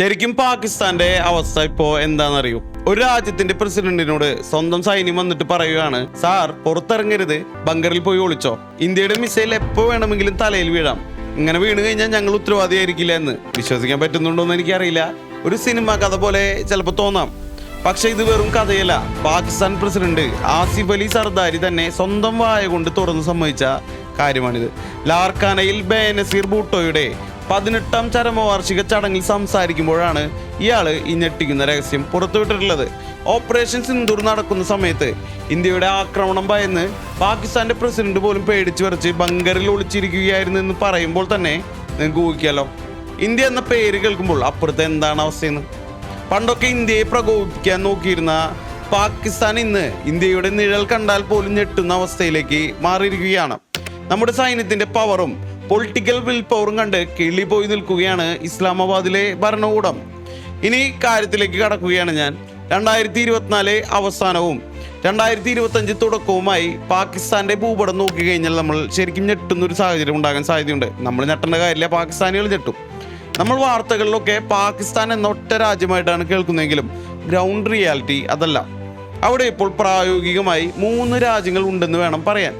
ശരിക്കും പാകിസ്ഥാന്റെ അവസ്ഥ ഇപ്പോ എന്താണെന്നറിയൂ? ഒരു രാജ്യത്തിന്റെ പ്രസിഡന്റിനോട് സ്വന്തം സൈന്യം വന്നിട്ട് പറയുകയാണ് സാർ പുറത്തിറങ്ങരുത്. ബങ്കറിൽ പോയി ഒളിച്ചോ. ഇന്ത്യയുടെ മിസൈൽ എപ്പോ വേണമെങ്കിലും തലയിൽ വീഴാം. ഇങ്ങനെ വീണ് കഴിഞ്ഞാൽ ഞങ്ങൾ ഉത്തരവാദിയായിരിക്കില്ല എന്ന്. വിശ്വസിക്കാൻ പറ്റുന്നുണ്ടോ എന്ന് എനിക്കറിയില്ല. ഒരു സിനിമ കഥ പോലെ ചിലപ്പോൾ തോന്നാം. പക്ഷെ ഇത് വെറും കഥയല്ല. പാകിസ്ഥാൻ പ്രസിഡന്റ് ആസിഫ് അലി സർദാരി തന്നെ സ്വന്തം വായ കൊണ്ട് തുറന്നു സമ്മതിച്ച കാര്യമാണിത്. ലാർഖാനയിൽ ബേനസീർ ഭൂട്ടോയുടെ പതിനെട്ടാം ചരമവാർഷിക ചടങ്ങിൽ സംസാരിക്കുമ്പോഴാണ് ഇയാൾ ഈ ഞെട്ടിക്കുന്ന രഹസ്യം പുറത്തുവിട്ടിട്ടുള്ളത്. ഓപ്പറേഷൻ സിന്ദൂർ നടക്കുന്ന സമയത്ത് ഇന്ത്യയുടെ ആക്രമണം ഭയന്ന് പാകിസ്ഥാന്റെ പ്രസിഡന്റ് പോലും പേടിച്ചു വരച്ച് ബങ്കറിൽ ഒളിച്ചിരിക്കുകയായിരുന്നു എന്ന് പറയുമ്പോൾ തന്നെ നിങ്ങൾക്ക് ഊഹിക്കാലോ. ഇന്ത്യ എന്ന പേര് കേൾക്കുമ്പോൾ അപ്പുറത്തെ എന്താണ് അവസ്ഥയെന്ന്. പണ്ടൊക്കെ ഇന്ത്യയെ പ്രകോപിപ്പിക്കാൻ നോക്കിയിരുന്ന പാകിസ്ഥാൻ ഇന്ന് ഇന്ത്യയുടെ നിഴൽ കണ്ടാൽ പോലും ഞെട്ടുന്ന അവസ്ഥയിലേക്ക് മാറിയിരിക്കുകയാണ്. നമ്മുടെ സൈന്യത്തിന്റെ പവറും പൊളിറ്റിക്കൽ വിൽ പവറും കണ്ട് കിളി പോയി നിൽക്കുകയാണ് ഇസ്ലാമാബാദിലെ ഭരണകൂടം. ഇനി കാര്യത്തിലേക്ക് കടക്കുകയാണ് ഞാൻ. രണ്ടായിരത്തി ഇരുപത്തിനാല് അവസാനവും രണ്ടായിരത്തി ഇരുപത്തഞ്ച് തുടക്കവുമായി പാകിസ്ഥാന്റെ ഭൂപടം നോക്കി കഴിഞ്ഞാൽ നമ്മൾ ശരിക്കും ഞെട്ടുന്ന ഒരു സാഹചര്യം ഉണ്ടാകാൻ സാധ്യതയുണ്ട്. നമ്മൾ ഞെട്ടേണ്ട കാര്യമില്ല പാകിസ്ഥാനികൾ ഞെട്ടും. നമ്മൾ വാർത്തകളിലൊക്കെ പാകിസ്ഥാൻ എന്ന ഒറ്റ രാജ്യമായിട്ടാണ് കേൾക്കുന്നതെങ്കിലും ഗ്രൗണ്ട് റിയാലിറ്റി അതല്ല. അവിടെ ഇപ്പോൾ പ്രായോഗികമായി മൂന്ന് രാജ്യങ്ങൾ ഉണ്ടെന്ന് വേണം പറയാൻ.